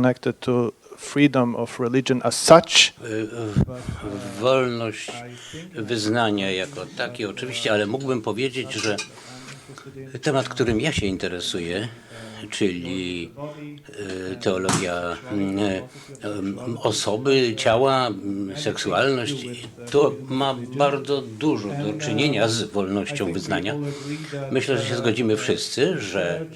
connected to freedom of religion as such. Wolność wyznania jako taki oczywiście, ale mógłbym powiedzieć, że temat, którym ja się interesuję, czyli y, teologia y, osoby, ciała, seksualność, to ma bardzo dużo do czynienia z wolnością wyznania. Myślę, że się zgodzimy wszyscy, że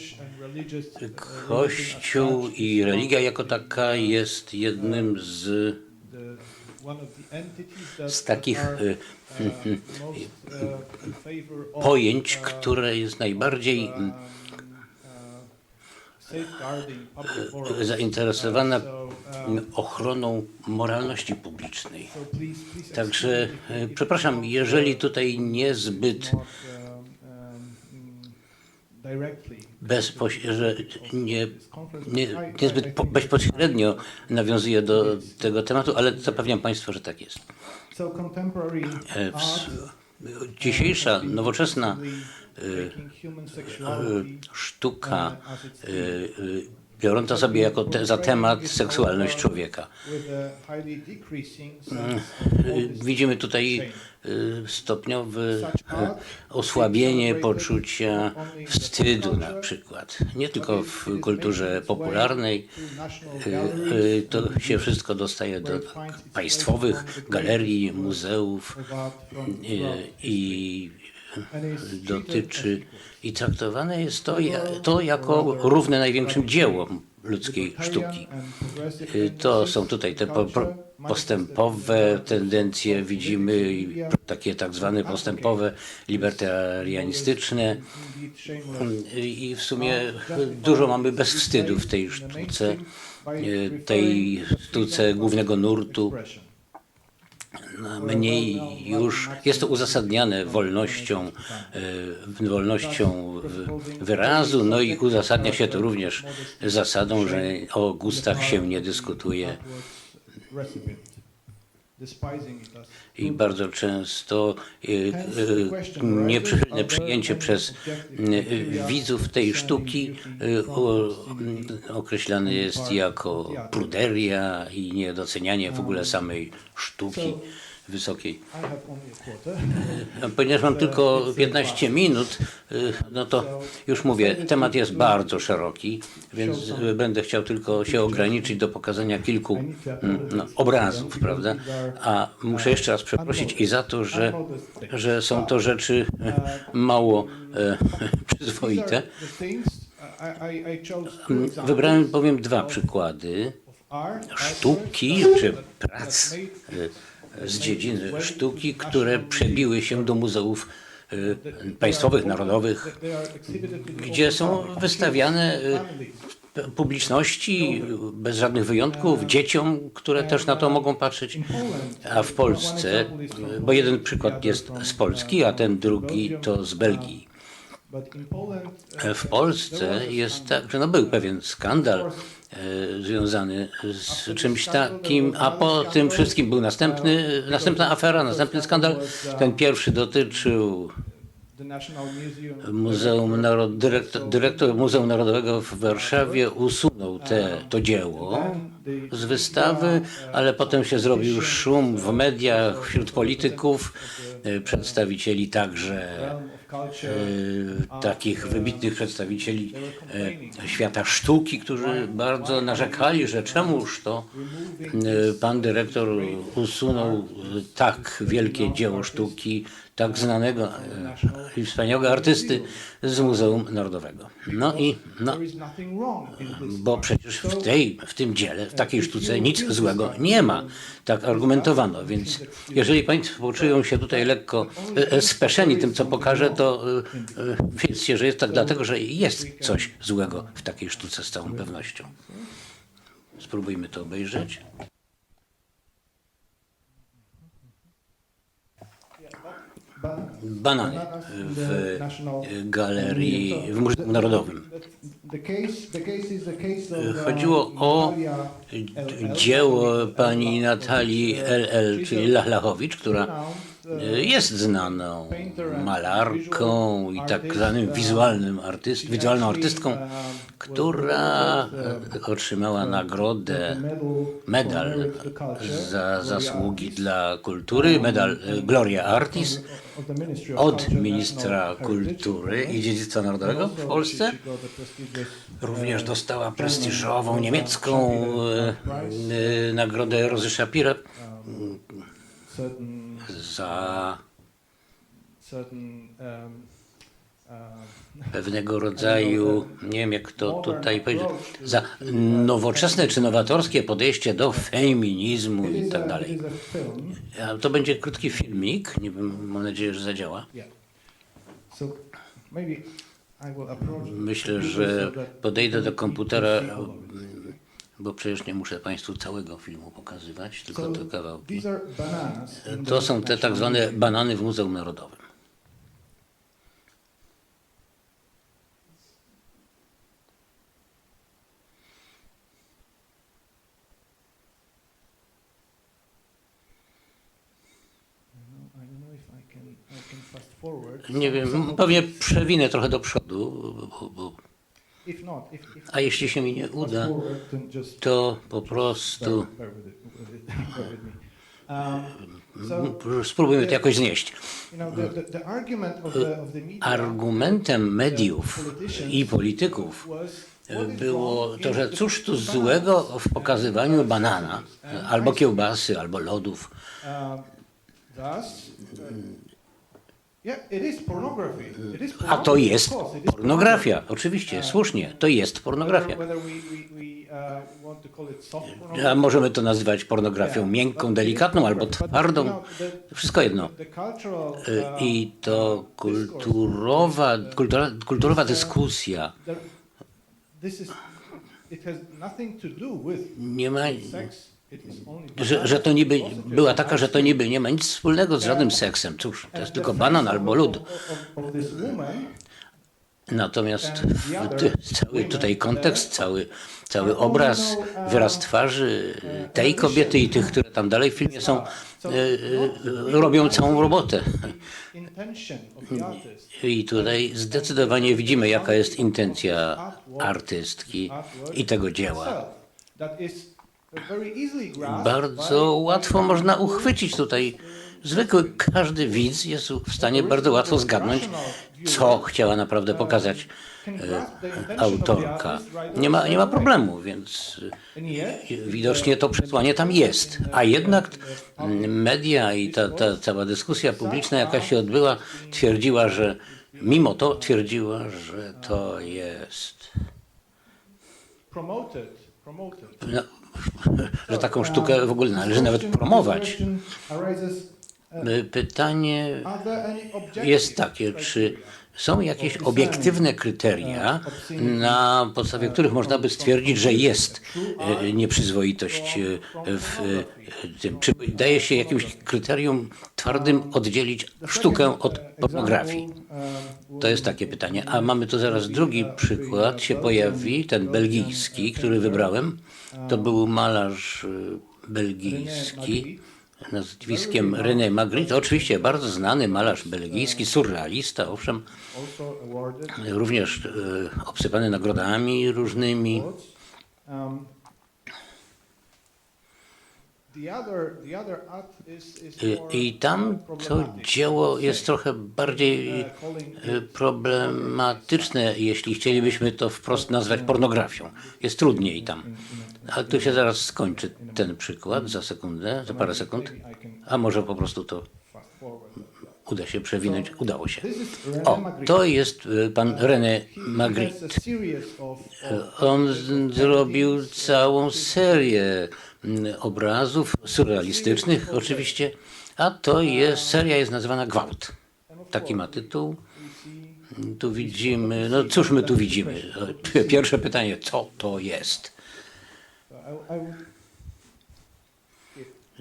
Kościół i religia jako taka jest jednym z, z takich y, pojęć, które jest najbardziej mm, zainteresowana ochroną moralności publicznej. Także przepraszam, jeżeli tutaj niezbyt bezpoś- że nie, nie, niezbyt po- bezpośrednio nawiązuje do tego tematu, ale zapewniam Państwa, że tak jest. E, Dzisiejsza, nowoczesna e, e, sztuka e, biorąca sobie jako te, za temat seksualność człowieka. E, Widzimy tutaj stopniowe e, osłabienie poczucia wstydu na przykład. Nie tylko w kulturze popularnej. E, e, To się wszystko dostaje do państwowych galerii, muzeów e, i dotyczy i traktowane jest to, to jako równe największym dziełom ludzkiej sztuki. Y, To są tutaj te postępowe tendencje, widzimy takie tak zwane postępowe, libertarianistyczne i w sumie dużo mamy bez wstydu w tej sztuce, tej sztuce głównego nurtu. Mniej już jest to uzasadniane wolnością, e, wolnością wyrazu, no i uzasadnia się to również zasadą, że o gustach się nie dyskutuje i bardzo często e, e, nieprzychylne przyjęcie przez e, widzów tej sztuki określane jest jako pruderia i niedocenianie w ogóle samej sztuki wysokiej. A Ponieważ mam tylko 15 minut, y, no to już mówię, temat jest bardzo szeroki, więc będę chciał tylko się ograniczyć do pokazania kilku mm, no, obrazów, prawda? A muszę jeszcze raz przeprosić i za to, że, że są to rzeczy y, mało e, przyzwoite. Mm, Wybrałem bowiem dwa przykłady sztuki czy prac z dziedziny sztuki, które przebiły się do muzeów y, państwowych, narodowych, gdzie są wystawiane y, publiczności bez żadnych wyjątków, dzieciom, które też na to mogą patrzeć. A w Polsce, bo jeden przykład jest z Polski, a ten drugi to z Belgii. W Polsce jest tak, że no był pewien skandal e, związany z czymś takim, a po tym wszystkim był następny, następna afera, następny skandal. Ten pierwszy dotyczył Muzeum Narod, dyrektor, dyrektor Muzeum Narodowego w Warszawie usunął te, to dzieło z wystawy, ale potem się zrobił szum w mediach, wśród polityków, e, przedstawicieli także e, takich wybitnych przedstawicieli e, świata sztuki, którzy bardzo narzekali, że czemuż to pan dyrektor usunął tak wielkie dzieło sztuki, tak znanego e, i wspaniałego artysty z Muzeum Narodowego. No i no, bo przecież w, tej, w tym dziele, w takiej sztuce nic złego nie ma. Tak argumentowano, więc jeżeli Państwo poczują się tutaj lekko e, e, speszeni tym, co pokażę, to e, e, wiedzcie, że jest tak dlatego, że jest coś złego w takiej sztuce z całą pewnością. Spróbujmy to obejrzeć. Banany w galerii, w Muzeum Narodowym. Chodziło o dzieło pani Natalii L.L., czyli Lachlachowicz, która jest znaną malarką i tak zwanym wizualnym artyst, wizualną artystką, która e, otrzymała nagrodę, medal za zasługi dla kultury, medal e, Gloria Artis od ministra kultury i dziedzictwa narodowego w Polsce. Również dostała prestiżową niemiecką e, e, nagrodę Rozy Shapira za um, uh, pewnego rodzaju, nie wiem jak to tutaj powiedzieć, za nowoczesne czy nowatorskie podejście do feminizmu i tak dalej. To będzie krótki filmik, nie wiem, mam nadzieję, że zadziała. Myślę, że podejdę do komputera, bo przecież nie muszę Państwu całego filmu pokazywać, tylko te kawałki. To są te tak zwane banany w Muzeum Narodowym. Nie wiem, pewnie przewinę trochę do przodu, bo, bo, a jeśli się mi nie uda, to po prostu. Um, spróbujmy to jakoś znieść. media Argumentem mediów i polityków is było to, że cóż tu złego w pokazywaniu banana, albo kiełbasy, albo lodów. A to jest pornografia, oczywiście, słusznie, to jest pornografia. Uh. A możemy to nazywać pornografią miękką, delikatną albo twardą, wszystko jedno. Y, uh, I to uh, kulturowa, kultura, kulturowa dyskusja. nie ma, że, że to niby była taka, że to niby nie ma nic wspólnego z żadnym seksem. Cóż, to jest tylko banan albo lód. Natomiast cały tutaj kontekst, cały, cały obraz, wyraz twarzy tej kobiety i tych, które tam dalej w filmie są, e, e, robią całą robotę. I tutaj zdecydowanie widzimy, jaka jest intencja artystki i tego dzieła. Bardzo łatwo można uchwycić tutaj. Zwykły każdy widz jest w stanie bardzo łatwo zgadnąć, co chciała naprawdę pokazać e, autorka. Nie ma, nie ma problemu, więc e, widocznie to przesłanie tam jest. A jednak mm, media i ta, ta cała dyskusja publiczna, jaka się odbyła, twierdziła, że mimo to twierdziła, że to jest, no, że taką sztukę w ogóle należy nawet promować. Uh, Pytanie jest takie, czy są jakieś obiektywne kryteria, na podstawie których można by stwierdzić, że jest e, nieprzyzwoitość e, w e, tym? Czy daje się jakimś kryterium twardym oddzielić sztukę od pornografii? To jest takie pytanie. A mamy tu zaraz drugi przykład, się pojawi, ten belgijski, który wybrałem. To był malarz belgijski nazwiskiem René Magritte. Oczywiście bardzo znany malarz belgijski, surrealista, owszem, również e, obsypany nagrodami różnymi. I tam to dzieło jest trochę bardziej Uh, it problematyczne, jeśli chcielibyśmy to wprost nazwać pornografią. Jest trudniej tam. Ale tu się zaraz skończy ten przykład, za sekundę, za parę sekund. A może po prostu to uda się przewinąć. Udało się. René O, to jest e, pan René He Magritte. On zrobił całą serię mm, obrazów surrealistycznych oczywiście, a to jest, seria jest nazywana Gwałt. Taki ma tytuł. Tu widzimy, no cóż my tu widzimy? Pierwsze pytanie, co to jest?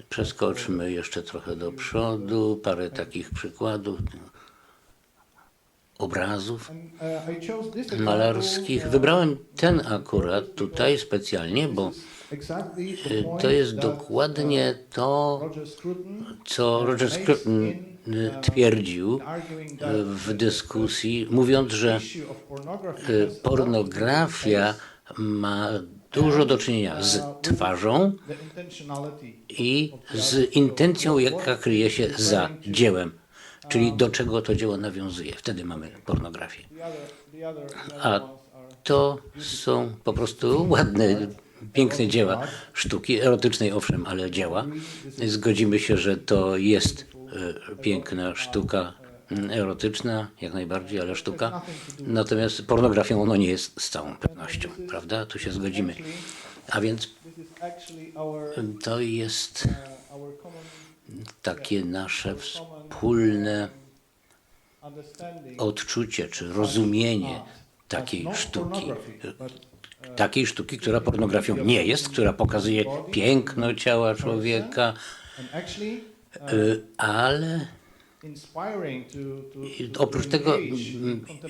Przeskoczmy jeszcze trochę do przodu, parę takich przykładów. Obrazów malarskich. Wybrałem ten akurat tutaj specjalnie, bo point to jest dokładnie to, co Roger Scruton y, twierdził that w dyskusji, mówiąc, że pornografia ma dużo do czynienia z twarzą i z intencją, jaka kryje się za dziełem, czyli do czego to dzieło nawiązuje. Wtedy mamy pornografię. A to są po prostu ładne, piękne dzieła sztuki, erotycznej owszem, ale dzieła. Zgodzimy się, że to jest e, piękna sztuka mm, erotyczna, jak najbardziej, ale sztuka. Natomiast pornografią ono nie jest z całą pewnością, prawda? Tu się zgodzimy. A więc to jest takie nasze wspólne odczucie czy rozumienie takiej sztuki. but Takiej sztuki, która pornografią nie jest, która pokazuje piękno ciała człowieka, actually y, ale oprócz tego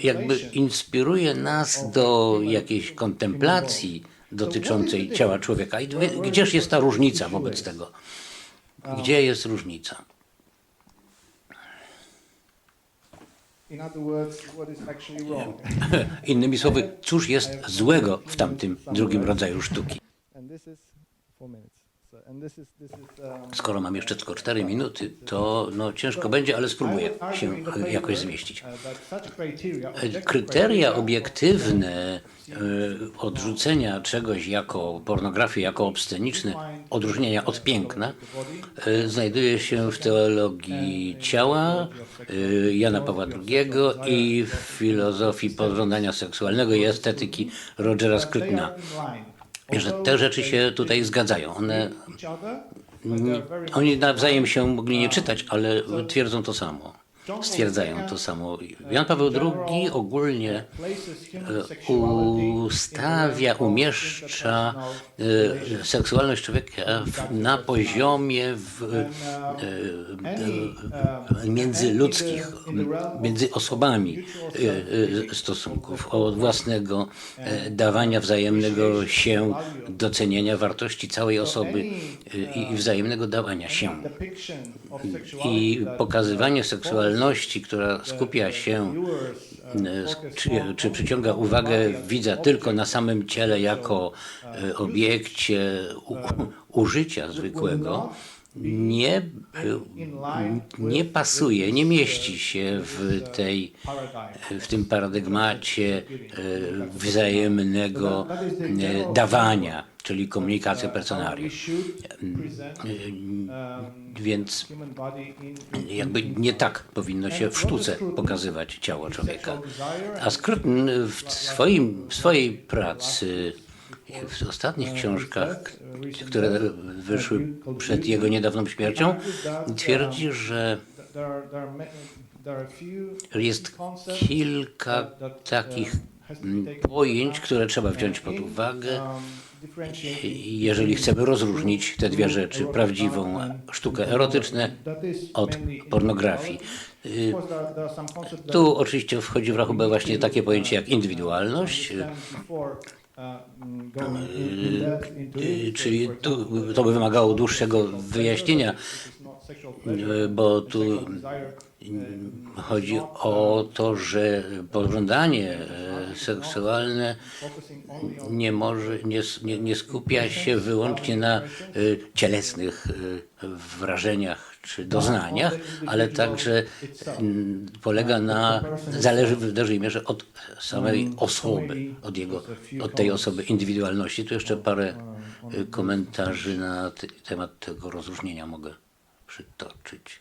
jakby inspiruje nas do jakiejś kontemplacji dotyczącej ciała człowieka. I gdzież jest ta różnica wobec tego? Gdzie jest różnica? Innymi słowy, cóż jest złego w tamtym drugim rodzaju sztuki? Um, Skoro mam jeszcze tylko 4 minuty, to no, ciężko będzie, ale spróbuję się jakoś zmieścić. uh, Kryteria obiektywne e, odrzucenia czegoś jako pornografię, jako obsceniczne, odróżnienia od piękna, e, znajduje się w teologii ciała e, Jana Pawła II i w filozofii pożądania seksualnego i estetyki Rogera They Że te rzeczy się tutaj zgadzają. One, very oni nawzajem się mogli nie czytać, ale twierdzą to samo. Stwierdzają to samo. Jan Paweł II ogólnie e, ustawia, umieszcza e, seksualność człowieka na poziomie w, e, międzyludzkich, między osobami stosunków, od własnego dawania wzajemnego się, docenienia wartości całej osoby i wzajemnego dawania się. I pokazywanie seksualności, która skupia się, e, czy, czy przyciąga uwagę widza tylko na samym ciele jako e, obiekcie u, użycia zwykłego, nie, e, nie pasuje, nie mieści się w, tej, w tym paradygmacie e, wzajemnego e, dawania, czyli komunikacja present um, Więc jakby nie tak powinno się w sztuce pokazywać ciało człowieka. A Scruton w, swoim, w swojej pracy, w ostatnich książkach, które wyszły przed jego niedawną śmiercią, twierdzi, że jest kilka takich mm, pojęć, które trzeba wziąć pod uwagę, um, differentiating jeżeli chcemy rozróżnić te dwie rzeczy, prawdziwą sztukę erotyczną od pornografii. Tu oczywiście wchodzi w rachubę właśnie takie pojęcie jak indywidualność, uh, mm, czyli tu, to by wymagało dłuższego wyjaśnienia, y, bo tu desire, uh, chodzi o to, że pożądanie e, seksualne nie, może, nie, nie, nie skupia się wyłącznie na y, cielesnych y, wrażeniach czy doznaniach, ale także mm, polega na, zależy w dużej mierze od samej osoby, od, jego, od tej osoby indywidualności. Tu jeszcze parę y, komentarzy na te, temat tego rozróżnienia mogę przytoczyć.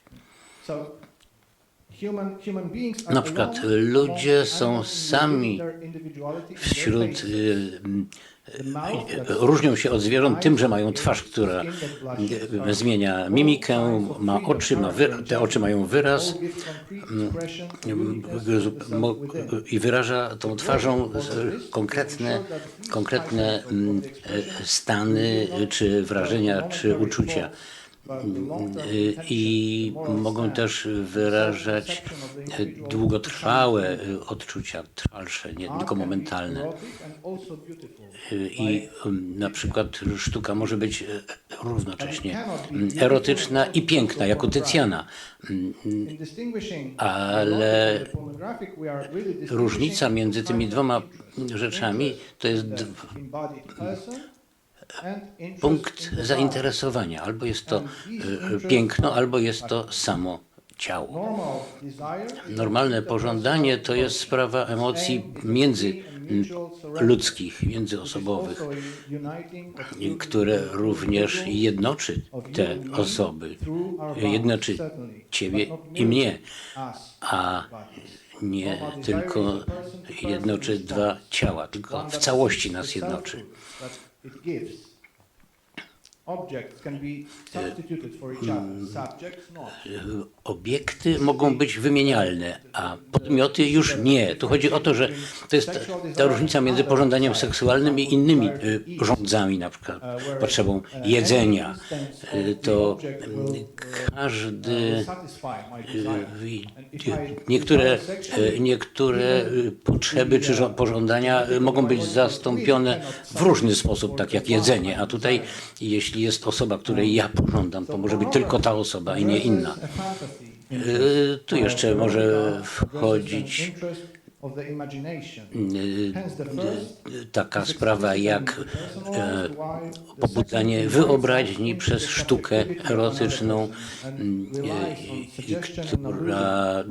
Na przykład ludzie są sami wśród mm, różnią się od zwierząt tym, że mają twarz, która y, zmienia mimikę, ma oczy, ma te oczy mają wyraz mo- i wyraża tą twarzą konkretne, konkretne mm, e, stany, czy wrażenia, czy uczucia. I mogą też wyrażać y, długotrwałe y, odczucia, trwalsze, nie tylko momentalne. Y, I ym, na przykład sztuka może być równocześnie mm, erotyczna i piękna, jako Tycjana. Mm, ale Różnica między tymi dwoma rzeczami to jest punkt zainteresowania. Albo jest to y, piękno, albo jest to samo ciało. Normalne pożądanie to jest sprawa emocji międzyludzkich, międzyosobowych, które również jednoczy te osoby, jednoczy ciebie i mnie, a nie tylko jednoczy dwa ciała, tylko w całości nas jednoczy. Objects can be uh, substituted for each other. Subjects not. Uh, Obiekty mogą być wymienialne, a podmioty już nie. Tu chodzi o to, że to jest ta, różnica między pożądaniem seksualnym i innymi y, rządzami, na przykład potrzebą jedzenia. Y, To y, każdy. Y, Niektóre, niektóre potrzeby czy pożądania mogą być zastąpione w różny sposób, tak jak jedzenie. A tutaj, jeśli jest osoba, której ja pożądam, to może być tylko ta osoba i nie inna. Y, Tu jeszcze może wchodzić y, y, taka sprawa jak e, pobudzanie wyobraźni przez sztukę erotyczną, która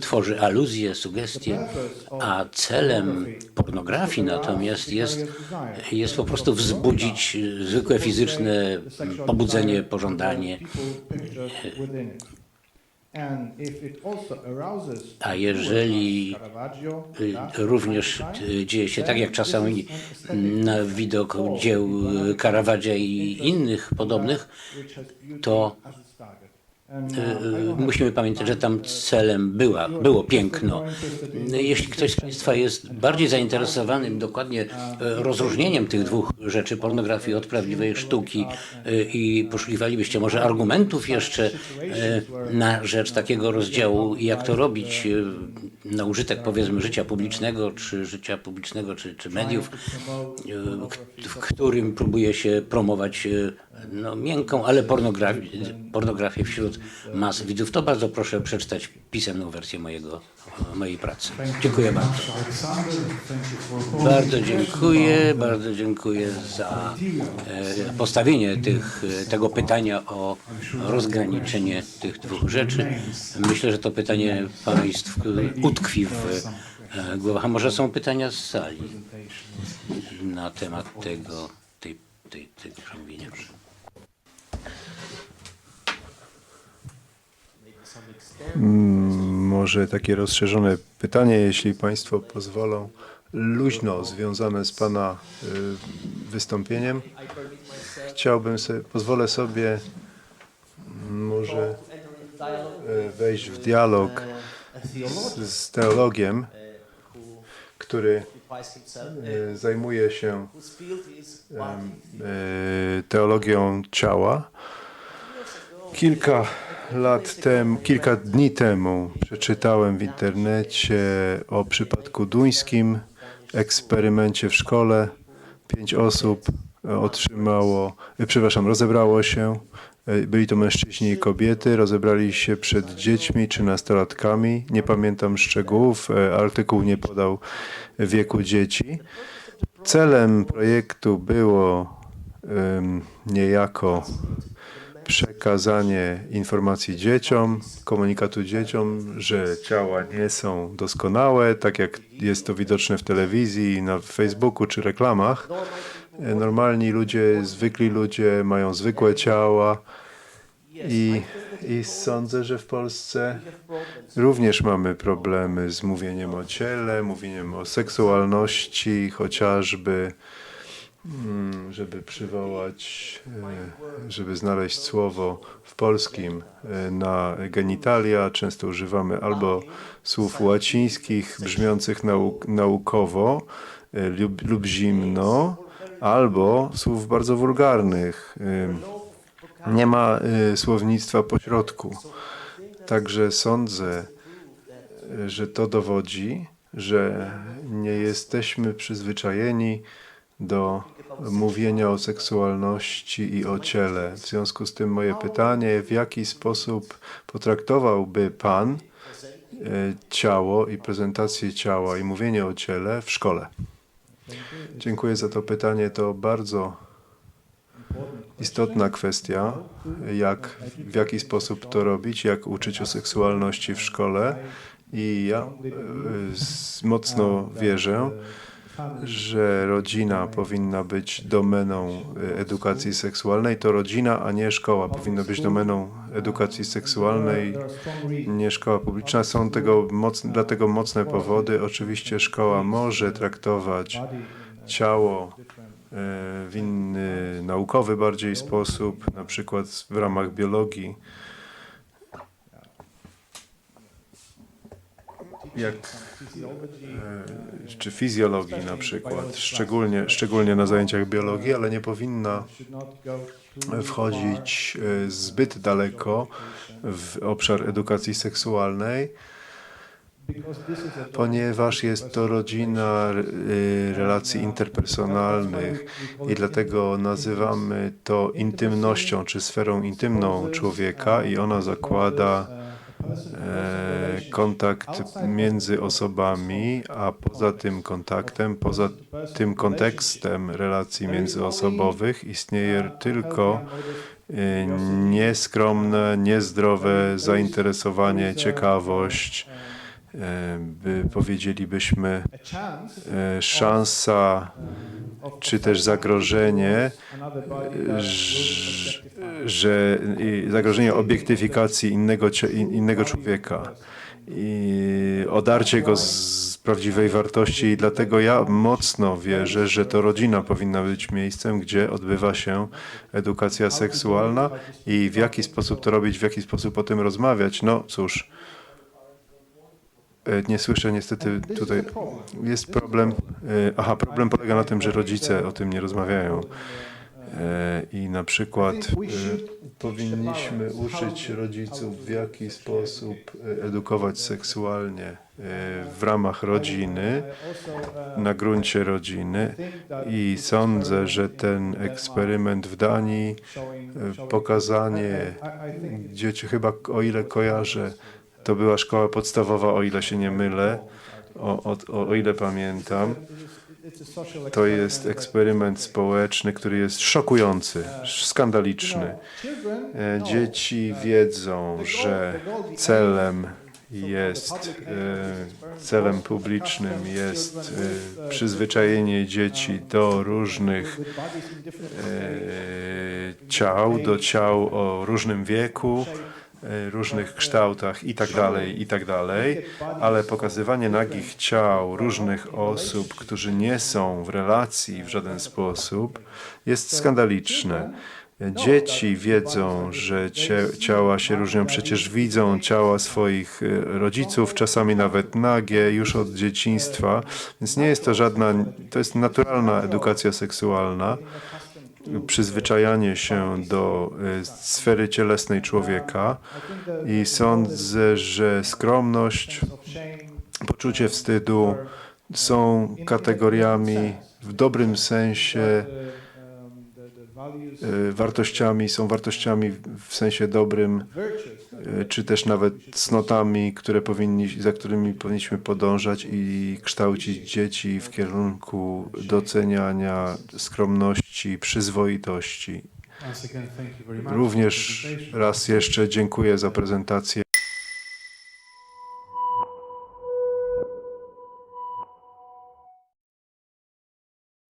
tworzy aluzje, sugestie, a celem pornografii natomiast jest, jest po prostu wzbudzić zwykłe fizyczne pobudzenie, pożądanie. A jeżeli y, również y, dzieje się tak, jak czasami na widok dzieł Caravaggia i innych podobnych, to musimy pamiętać, że tam celem była, było piękno. Jeśli ktoś z Państwa jest bardziej zainteresowany dokładnie e, rozróżnieniem tych dwóch rzeczy, pornografii od prawdziwej sztuki e, i poszukiwalibyście może argumentów jeszcze e, na rzecz takiego rozdziału i jak to robić na użytek powiedzmy życia publicznego, czy życia publicznego, czy, czy mediów, w którym próbuje się promować e, no, miękką, ale pornografię, pornografię wśród mas widzów, to bardzo proszę przeczytać pisemną wersję mojego, mojej pracy. Dziękuję bardzo. Bardzo dziękuję, bardzo dziękuję za e, postawienie tych, e, tego pytania o rozgraniczenie tych dwóch rzeczy. Myślę, że to pytanie Państw utkwi w e, głowach. A może są pytania z sali na temat tego, tej, tej, tego przemówienia? Może takie rozszerzone pytanie, jeśli Państwo pozwolą, luźno związane z Pana y, wystąpieniem. Chciałbym sobie, pozwolę sobie mm, może y, wejść w dialog z, teologiem, który y, zajmuje się y, teologią ciała. Kilka lat temu, kilka dni temu przeczytałem w internecie o przypadku duńskim, eksperymencie w szkole. Pięć osób e, otrzymało, e, przepraszam, rozebrało się. E, Byli to mężczyźni i kobiety, rozebrali się przed dziećmi czy nastolatkami. Nie pamiętam szczegółów, e, artykuł nie podał wieku dzieci. Celem projektu było em, niejako przekazanie informacji dzieciom, komunikatu dzieciom, że ciała nie są doskonałe, tak jak jest to widoczne w telewizji, na Facebooku czy reklamach. E, Normalni ludzie, zwykli ludzie mają zwykłe ciała i, i sądzę, że w Polsce również mamy problemy z mówieniem o ciele, mówieniem o seksualności chociażby mm, żeby przywołać, e, żeby znaleźć słowo w polskim e, na genitalia. Często używamy albo słów łacińskich brzmiących nauk naukowo lub, lub zimno, albo słów bardzo wulgarnych. Nie ma y, słownictwa pośrodku. Także sądzę, że to dowodzi, że nie jesteśmy przyzwyczajeni do mówienia o seksualności i o ciele. W związku z tym moje pytanie, w jaki sposób potraktowałby Pan y, ciało i prezentację ciała i mówienie o ciele w szkole? Dziękuję za to pytanie. To bardzo istotna kwestia, jak, w jaki sposób to robić, jak uczyć o seksualności w szkole. I ja s- mocno wierzę, że rodzina powinna być domeną y, edukacji seksualnej. To rodzina, a nie szkoła powinna być domeną edukacji seksualnej. Nie szkoła publiczna. Są tego dlatego mocne powody. Oczywiście szkoła może traktować ciało e, w inny naukowy bardziej sposób, na przykład w ramach biologii. Jak, e, czy fizjologii na przykład, szczególnie, szczególnie na zajęciach biologii, ale nie powinna wchodzić e, zbyt daleko w obszar edukacji seksualnej, ponieważ jest to rodzina y, relacji interpersonalnych i dlatego nazywamy to intymnością czy sferą intymną człowieka i ona zakłada e, kontakt między osobami, a poza tym kontaktem, poza tym kontekstem relacji międzyosobowych istnieje tylko y, nieskromne, niezdrowe zainteresowanie, ciekawość, e, by powiedzielibyśmy e, szansa czy też zagrożenie, że zagrożenie obiektyfikacji innego, innego człowieka. I odarcie go z prawdziwej wartości. I dlatego ja mocno wierzę, że to rodzina powinna być miejscem, gdzie odbywa się edukacja seksualna i w jaki sposób to robić, w jaki sposób o tym rozmawiać. No cóż, nie słyszę niestety tutaj. Jest problem. e, Aha, problem polega na tym, że rodzice o tym nie rozmawiają. E, I na przykład e, powinniśmy uczyć rodziców, w jaki sposób e, edukować seksualnie e, w ramach rodziny, na gruncie rodziny. I sądzę, że ten eksperyment w Danii, e, pokazanie dzieci, chyba o ile kojarzę, to była szkoła podstawowa, o ile się nie mylę, o, o, o, ile pamiętam. To jest eksperyment społeczny, który jest szokujący, skandaliczny. E, Dzieci wiedzą, że celem jest, e, celem publicznym jest e, przyzwyczajenie dzieci do różnych ciał, do ciał o różnym wieku, różnych kształtach i tak dalej, i tak dalej, ale pokazywanie nagich ciał różnych osób, którzy nie są w relacji w żaden sposób, jest skandaliczne. Dzieci wiedzą, że ciała się różnią, przecież widzą ciała swoich e, rodziców, czasami nawet nagie, już od dzieciństwa, więc nie jest to żadna, to jest naturalna edukacja seksualna przyzwyczajanie się do e, sfery cielesnej człowieka i sądzę, że skromność, poczucie wstydu są kategoriami w dobrym sensie wartościami, są wartościami w sensie dobrym, e, czy też nawet cnotami, które powinni, za którymi powinniśmy podążać i kształcić dzieci w kierunku doceniania skromności, przyzwoitości. Również raz jeszcze dziękuję za prezentację.